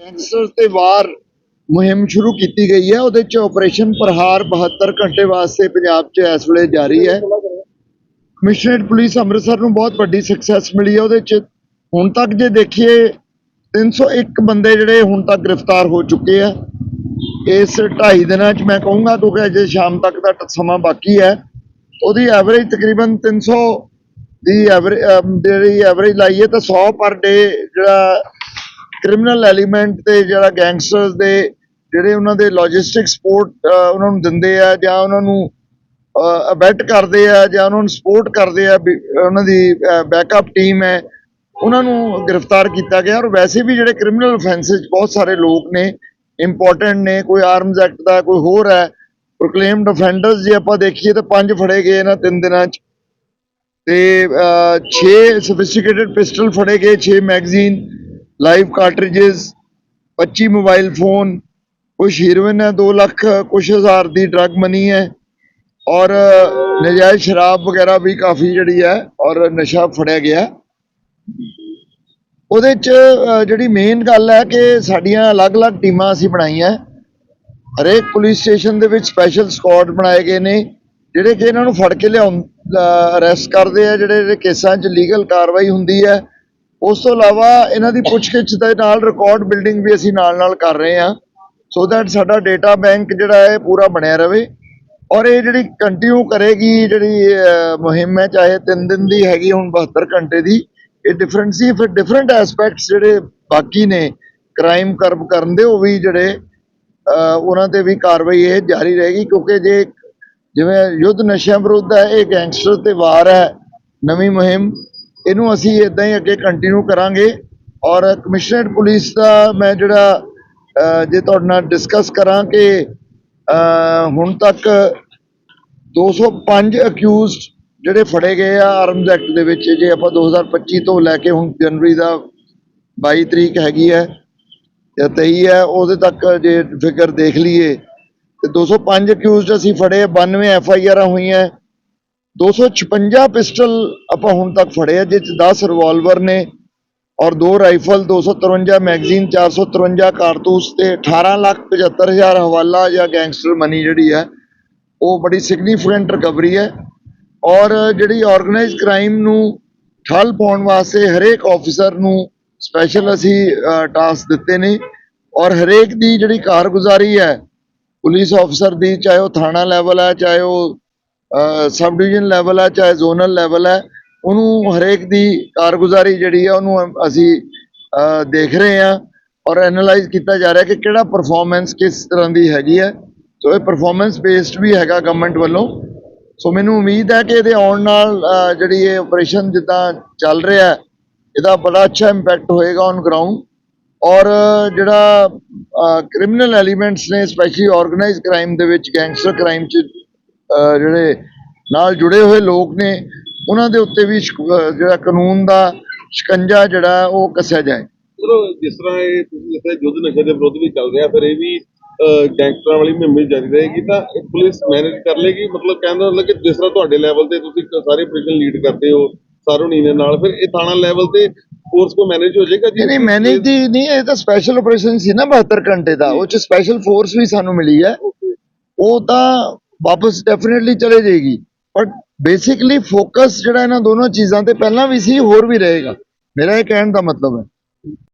Gangster ਤੇ ਵਾਰ ਮੁਹਿੰਮ ਸ਼ੁਰੂ ਕੀਤੀ ਗਈ ਹੈ। ਉਹਦੇ ਚ ਆਪਰੇਸ਼ਨ ਪ੍ਰਹਾਰ 72 ਘੰਟੇ ਵਾਸਤੇ ਪੰਜਾਬ 'ਚ ਇਸ ਵੇਲੇ ਜਾਰੀ ਹੈ। ਕਮਿਸ਼ਨਰੇਟ ਪੁਲਿਸ ਅੰਮ੍ਰਿਤਸਰ ਨੂੰ ਬਹੁਤ ਵੱਡੀ ਸਕਸੈਸ ਮਿਲੀ ਹੈ। ਉਹਦੇ ਚ ਹੁਣ ਤੱਕ ਜੇ ਦੇਖੀਏ 301 ਬੰਦੇ ਜਿਹੜੇ ਹੁਣ ਤੱਕ ਗ੍ਰਿਫਤਾਰ ਹੋ ਚੁੱਕੇ ਆ। ਇਸ ਢਾਈ ਦਿਨਾਂ ਚ ਮੈਂ ਕਹੂੰਗਾ, ਕਿਉਂਕਿ ਅਜੇ ਸ਼ਾਮ ਤੱਕ ਦਾ ਸਮਾਂ ਬਾਕੀ ਹੈ। ਉਹਦੀ ਐਵਰੇਜ ਤਕਰੀਬਨ 300 ਦੀ ਐਵਰੇਜ ਜਿਹੜੀ ਐਵਰੇਜ ਲਾਈਏ ਤਾਂ 100 ਪਰ ਡੇ ਜਿਹੜਾ ਕ੍ਰਿਮੀਨਲ ਐਲੀਮੈਂਟ ਤੇ ਜਿਹੜਾ ਗੈਂਗਸਟਰਸ ਦੇ ਜਿਹੜੇ ਉਹਨਾਂ ਦੇ ਲੌਜਿਸਟਿਕ ਸਪੋਰਟ ਉਹਨਾਂ ਨੂੰ ਦਿੰਦੇ ਆ ਜਾਂ ਉਹਨਾਂ ਨੂੰ ਅਬੈਟ ਕਰਦੇ ਆ ਜਾਂ ਉਹਨਾਂ ਨੂੰ ਸਪੋਰਟ ਕਰਦੇ ਆ ਉਹਨਾਂ ਦੀ ਬੈਕਅਪ ਟੀਮ ਹੈ, ਉਹਨਾਂ ਨੂੰ ਗ੍ਰਿਫਤਾਰ ਕੀਤਾ ਗਿਆ। ਔਰ ਵੈਸੇ ਵੀ ਜਿਹੜੇ ਕ੍ਰਿਮੀਨਲ ਅਫੈਂਸਸ ਬਹੁਤ ਸਾਰੇ ਲੋਕ ਨੇ ਇੰਪੋਰਟੈਂਟ ਨੇ, ਕੋਈ ਆਰਮਸ ਐਕਟ ਦਾ ਕੋਈ ਹੋਰ ਹੈ ਪ੍ਰੋਕਲੇਮਡ ਅਫੈਂਡਰਸ ਜੇ ਆਪਾਂ ਦੇਖੀਏ ਤਾਂ ਪੰਜ ਫੜੇ ਗਏ ਇਹਨਾਂ ਤਿੰਨ ਦਿਨਾਂ 'ਚ। ਤੇ 6 ਸੋਫਿਸਟੀਕੇਟਡ ਪਿਸਟਲ ਫੜੇ ਗਏ 6 magazine live cartridges 25 mobile phone ਕੁਝ ਹੀਰੋਇਨ ਹੈ 2 ਲੱਖ ਕੁਝ ਹਜ਼ਾਰ ਦੀ ਡਰਗ ਮਨੀ ਹੈ ਔਰ ਨਜਾਇਜ਼ ਸ਼ਰਾਬ ਵਗੈਰਾ ਵੀ ਕਾਫੀ ਜਿਹੜੀ ਹੈ ਔਰ ਨਸ਼ਾ ਫੜਿਆ ਗਿਆ। ਉਹਦੇ ਚ ਜਿਹੜੀ ਮੇਨ ਗੱਲ ਹੈ ਕਿ ਸਾਡੀਆਂ ਅਲੱਗ-ਅਲੱਗ ਟੀਮਾਂ ਅਸੀਂ ਬਣਾਈਆਂ। ਹਰੇਕ ਪੁਲਿਸ ਸਟੇਸ਼ਨ ਦੇ ਵਿੱਚ ਸਪੈਸ਼ਲ ਸਕੁਆਡ ਬਣਾਏ ਗਏ ਨੇ, ਜਿਹੜੇ ਕਿ ਇਹਨਾਂ ਨੂੰ ਫੜ ਕੇ ਲਿਆਉਣ ਅਰੈਸਟ ਕਰਦੇ ਆ, ਜਿਹੜੇ ਕੇਸਾਂ 'ਚ ਲੀਗਲ ਕਾਰਵਾਈ ਹੁੰਦੀ ਹੈ। ਉਸ ਤੋਂ ਇਲਾਵਾ ਇਹਨਾਂ ਦੀ ਪੁੱਛਗਿੱਛ ਦੇ ਨਾਲ ਰਿਕਾਰਡ ਬਿਲਡਿੰਗ ਵੀ ਅਸੀਂ ਨਾਲ-ਨਾਲ ਕਰ ਰਹੇ ਹਾਂ। ਸੋ ਦੈਟ ਸਾਡਾ ਡੇਟਾ ਬੈਂਕ ਜਿਹੜਾ ਹੈ, ਪੂਰਾ ਬਣਿਆ ਰਵੇ। ਔਰ ਇਹ ਜਿਹੜੀ ਕੰਟੀਨਿਊ ਕਰੇਗੀ, ਜਿਹੜੀ ਮੁਹਿੰਮ ਹੈ, ਚਾਹੇ 3 ਦਿਨ ਦੀ ਹੈਗੀ, ਹੁਣ 72 ਘੰਟੇ ਦੀ, ਇਹ ਡਿਫਰੈਂਟ ਸੀ। ਫਿਰ ਡਿਫਰੈਂਟ ਐਸਪੈਕਟਸ ਜਿਹੜੇ ਬਾਕੀ ਨੇ ਕ੍ਰਾਈਮ ਕਰਬ ਕਰਨ ਦੇ, ਉਹ ਵੀ ਜਿਹੜੇ ਉਹਨਾਂ ਤੇ ਵੀ ਕਾਰਵਾਈ ਇਹ ਜਾਰੀ ਰਹੇਗੀ। ਕਿਉਂਕਿ ਜੇ ਜਿਵੇਂ ਯੁੱਧ ਨਸ਼ਿਆਂ ਵਿਰੁੱਧ ਹੈ, ਇਹ ਗੈਂਗਸਟਰ ਤੇ ਵਾਰ ਹੈ, ਨਵੀਂ ਮੁਹਿੰਮ ਇਹਨੂੰ ਅਸੀਂ ਇਦਾਂ ਹੀ ਅੱਗੇ ਕੰਟੀਨਿਊ ਕਰਾਂਗੇ ਔਰ ਕਮਿਸ਼ਨਰੇਟ ਪੁਲਿਸ ਦਾ ਮੈਂ ਜਿਹੜਾ ਜੇ ਤੁਹਾਡੇ ਨਾਲ ਡਿਸਕਸ ਕਰਾਂ ਕਿ ਹੁਣ ਤੱਕ 205 ਅਕਿਊਜ਼ਡ ਜਿਹੜੇ ਫੜੇ ਗਏ ਆ ਆਰਮਸ ਐਕਟ ਦੇ ਵਿੱਚ, ਜੇ ਆਪਾਂ 2025 ਤੋਂ ਲੈ ਕੇ ਹੁਣ ਜਨਵਰੀ ਦਾ 22 ਤਰੀਕ ਹੈਗੀ ਹੈ, ਜਾਂ 23 ਹੈ, ਉਹਦੇ ਤੱਕ ਜੇ ਫਿਗਰ ਦੇਖ ਲਈਏ, ਤੇ 205 ਅਕਿਊਜ਼ਡ ਅਸੀਂ ਫੜੇ 92 ਐਫ ਆਈ ਆਰਾਂ ਹੋਈਆਂ 256 ਪਿਸਟਲ ਆਪਾਂ ਹੁਣ ਤੱਕ ਫੜੇ ਆ ਜਿਸ 'ਚ 10 ਰਿਵਾਲਵਰ ਨੇ ਔਰ ਦੋ ਰਾਈਫਲ 253 ਮੈਗਜ਼ੀਨ 453 ਕਾਰਤੂਸ ਤੇ 18 ਲੱਖ 75 ਹਜ਼ਾਰ ਹਵਾਲਾ ਜਾਂ ਗੈਂਗਸਟਰ ਮਨੀ ਜਿਹੜੀ ਹੈ, ਉਹ ਬੜੀ ਸਿਗਨੀਫੀਕੈਂਟ ਰਿਕਵਰੀ ਹੈ ਔਰ ਜਿਹੜੀ ਆਰਗੇਨਾਈਜ਼ ਕ੍ਰਾਈਮ ਨੂੰ ਠੱਲ ਪਾਉਣ ਵਾਸਤੇ ਹਰੇਕ ਆਫੀਸਰ ਨੂੰ ਸਪੈਸ਼ਲ ਅਸੀਂ ਟਾਸਕ ਦਿੱਤੇ ਨੇ ਔਰ ਹਰੇਕ ਦੀ ਜਿਹੜੀ ਕਾਰਗੁਜ਼ਾਰੀ ਹੈ, ਪੁਲਿਸ ਆਫੀਸਰ ਦੀ, ਚਾਹੇ ਉਹ ਥਾਣਾ ਲੈਵਲ ਹੈ, ਚਾਹੇ ਉਹ ਸਬ ਡਿਵੀਜ਼ਨ ਲੈਵਲ ਹੈ ਚਾਹੇ ਜ਼ੋਨਲ ਲੈਵਲ ਹੈ ਉਹਨੂੰ ਹਰੇਕ ਦੀ ਕਾਰਗੁਜ਼ਾਰੀ ਜਿਹੜੀ ਹੈ ਉਹਨੂੰ ਅਸੀਂ ਦੇਖ ਰਹੇ ਹਾਂ ਔਰ ਐਨਾਲਾਈਜ਼ ਕੀਤਾ ਜਾ ਰਿਹਾ ਕਿ ਕਿਹੜਾ ਪਰਫਾਰਮੈਂਸ ਕਿਸ ਤਰ੍ਹਾਂ ਦੀ ਹੈਗੀ ਹੈ ਸੋ ਇਹ ਪਰਫਾਰਮੈਂਸ ਬੇਸਡ ਵੀ ਹੈਗਾ ਗਵਰਨਮੈਂਟ ਵੱਲੋਂ। ਸੋ ਮੈਨੂੰ ਉਮੀਦ ਹੈ ਕਿ ਇਹਦੇ ਆਉਣ ਨਾਲ ਜਿਹੜੀ ਇਹ ਆਪਰੇਸ਼ਨ ਜਿੱਦਾਂ ਚੱਲ ਰਿਹਾ, ਇਹਦਾ ਬੜਾ ਅੱਛਾ ਇੰਪੈਕਟ ਹੋਏਗਾ ਔਨ ਗਰਾਊਂਡ ਔਰ ਜਿਹੜਾ ਕ੍ਰਿਮੀਨਲ ਐਲੀਮੈਂਟਸ ਨੇ ਸਪੈਸ਼ਲੀ ਆਰਗੇਨਾਈਜ਼ ਕ੍ਰਾਈਮ ਦੇ ਵਿੱਚ ਗੈਂਗਸਟਰ ਕ੍ਰਾਈਮ ਚ ਜਿਹੜੇ ਨਾਲ ਜੁੜੇ ਹੋਏ ਲੋਕ ਨੇ ਉਹਨਾਂ ਦੇ ਉੱਤੇ ਵੀ ਜਿਹੜਾ ਕਾਨੂੰਨ ਦਾ ਸ਼ਿਕੰਜਾ ਜਿਹੜਾ ਉਹ ਕੱਸਿਆ ਜਾਏ। ਚਲੋ ਜਿਸ ਤਰ੍ਹਾਂ ਇਹ ਤੁਸੀਂ ਦੱਸਿਆ ਯੁੱਧ ਨਸ਼ੇ ਦੇ ਵਿਰੁੱਧ ਵੀ ਚੱਲ ਰਿਹਾ ਫਿਰ ਇਹ ਵੀ ਗੈਂਗਸਟਰਾਂ ਵਾਲੀ ਮੁਹਿੰਮ ਜਾਰੀ ਰਹੇਗੀ ਤਾਂ ਇਹ ਪੁਲਿਸ ਮੈਨੇਜ ਕਰ ਲੇਗੀ? ਮਤਲਬ ਕਹਿੰਦਾ ਮਤਲਬ ਕਿ ਜਿਸ ਤਰ੍ਹਾਂ ਤੁਹਾਡੇ ਲੈਵਲ ਤੇ ਤੁਸੀਂ ਸਾਰੇ ਆਪਰੇਸ਼ਨ ਲੀਡ ਕਰਦੇ ਹੋ ਸਾਰੋਨੀ ਦੇ ਨਾਲ ਫਿਰ ਇਹ ਥਾਣਾ ਲੈਵਲ ਤੇ ਫੋਰਸ ਕੋ ਮੈਨੇਜ ਹੋ ਜਾਏਗਾ ਨਹੀਂ ਨਹੀਂ ਮੈਨੇਜ ਦੀ ਨਹੀਂ ਇਹ ਤਾਂ ਸਪੈਸ਼ਲ ਆਪਰੇਸ਼ਨ ਸੀ ਨਾ 72 ਘੰਟੇ ਦਾ ਉਹ ਚ ਸਪੈਸ਼ਲ ਫੋਰਸ ਵੀ ਸਾਨੂੰ ਮਿਲੀ ਹੈ। ਉਹ ਤਾਂ ਵਾਪਸ ਡੈਫੀਨਿਟਲੀ ਚਲੇ ਜਾਏਗੀ। ਬਟ ਬੇਸਿਕਲੀ ਫੋਕਸ ਜਿਹੜਾ ਇਹਨਾਂ ਦੋਨੋਂ ਚੀਜ਼ਾਂ ਤੇ ਪਹਿਲਾਂ ਵੀ ਸੀ, ਹੋਰ ਵੀ ਰਹੇਗਾ। ਮੇਰਾ ਇਹ ਕਹਿਣ ਦਾ ਮਤਲਬ ਹੈ।